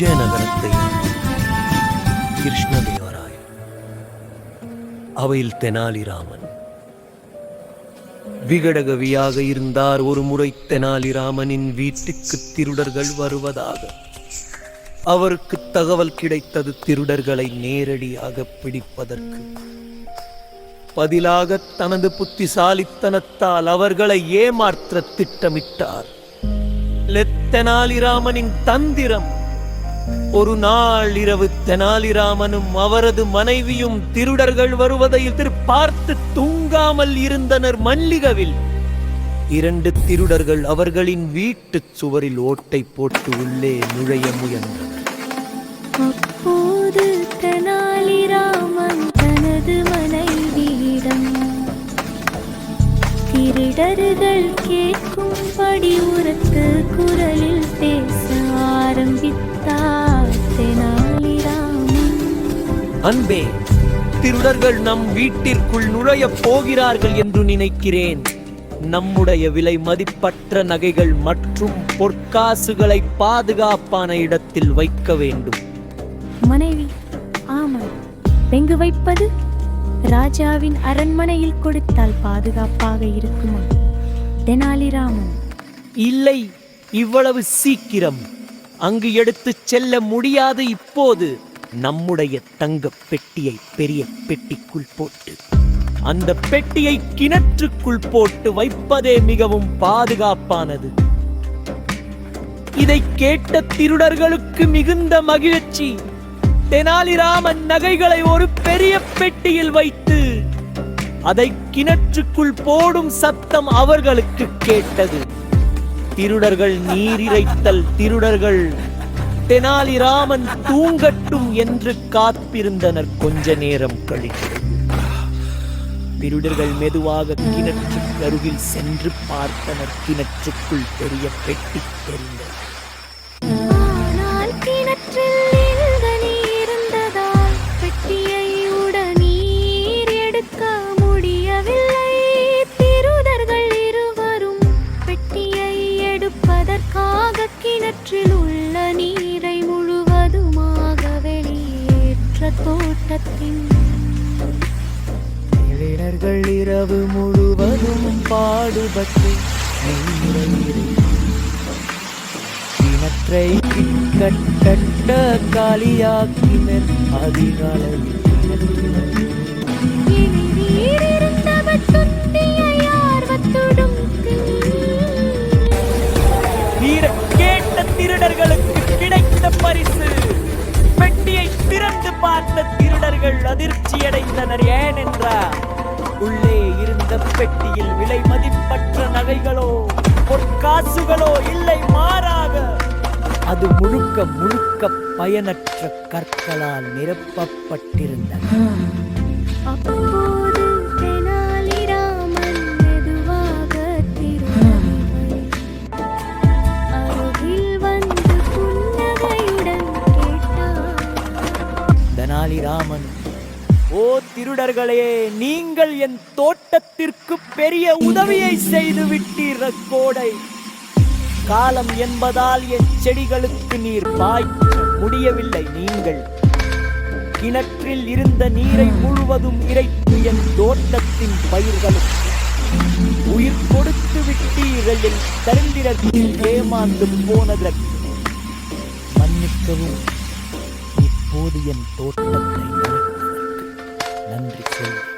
விஜயநகரத்தை கிருஷ்ணதேவராய அவையில் தெனாலிராமன். விகடகவியாக இருந்தார் ஒரு முறை தெனாலிராமனின் வீட்டுக்கு திருடர்கள் வருவதாக. அவருக்கு தகவல் கிடைத்தது திருடர்களை நேரடியாக பிடிப்பதற்கு. பதிலாக தனது புத்திசாலித்தனத்தால் அவர்களை ஏமாற்ற திட்டமிட்டார். தெனாலிராமனின் தந்திரம் ஒரு நாள் இரவு தெனாலிராமனும் அவரது மனைவியும் திருடர்கள் வருவதை எதிர்பார்த்து தூங்காமல் இருந்தனர் மல்லிகவில். இரண்டு திருடர்கள் அவர்களின் வீட்டுச் சுவரில் ஓட்டை போட்டு உள்ளே நுழைய முயன்றனர். அப்போது தெனாலிராமன் தனது மனைவியிடம் திருடர்கள் கேட்கும்படி உரத்து குரலில் பேச ஆரம்பித்தார். அன்பே திருடர்கள் நம் வீட்டிற்குள் நுழையப் போகிறார்கள் என்று நினைக்கிறேன். நம்முடைய விலை மதிப்பற்ற நகைகள் மற்றும் பொற்காசுகளை பாதுகாப்பான இடத்தில் வைக்க வேண்டும். மனைவி ஆமாம். எங்கு வைப்பது? ராஜாவின் அரண்மனையில் கொடுத்தால் பாதுகாப்பாக இருக்குமா? தெனாலிராமன். இல்லை இவ்வளவு சீக்கிரம். அங்கு எடுத்துச் செல்ல முடியாது இப்போது. நம்முடைய தங்க பெட்டியை பெரிய பெட்டிக்குள் போட்டு அந்த பெட்டியை கிணற்றுக்குள் போட்டு வைப்பதே மிகவும் பாதுகாப்பானது. இதை கேட்ட திருடர்களுக்கு மிகுந்த மகிழ்ச்சி. தெனாலிராமன் நகைகளை ஒரு பெரிய பெட்டியில் வைத்து அதை கிணற்றுக்குள் போடும் சத்தம் அவர்களுக்கு கேட்டது. திருடர்கள் நீர் இறைத்தல் திருடர்கள் தெனாலிராமன் தூங்கட்டும் என்று காத்திருந்தனர் கொஞ்ச நேரம் கழித்து. திருடர்கள் மெதுவாக கிணற்றுக்கு அருகில் சென்று பார்த்தனர். கிணற்றுக்குள் பெரிய பெட்டி தெரிந்தது. தோட்டத்தின் இளைஞர்கள் இரவு முழுவதும் பாடுபட்டு கிணற்றை கட்டட்ட காலியாக்கினர் அதிகாலையில் அதிர்ச்சியடைந்தனர் ஏனென்றால் உள்ளே இருந்த பெட்டியில் விலை மதிப்பற்ற நகைகளோ பொற்காசுகளோ இல்லை மாறாக அது முழுக்க முழுக்க பயனற்ற கற்களால் நிரப்பப்பட்டிருந்தன. தெனாலிராமன் ஓ திருடர்களே நீங்கள் என் தோட்டத்திற்கு பெரிய உதவியை செய்து விட்டீர் கோடை. காலம் என்பதால் என் செடிகளுக்கு நீர் பாய்ச்ச முடியவில்லை நீங்கள். கிணற்றில் இருந்த நீரை முழுவதும் இறைத்து என் தோட்டத்தின் பயிர்களுக்கு. உயிர் கொடுத்து விட்டீர்கள் என் தருந்திரத்தில் ஏமாந்து போனதற்கு. மன்னிக்கவும் இப்போது என் தோட்டத்தை Tradition.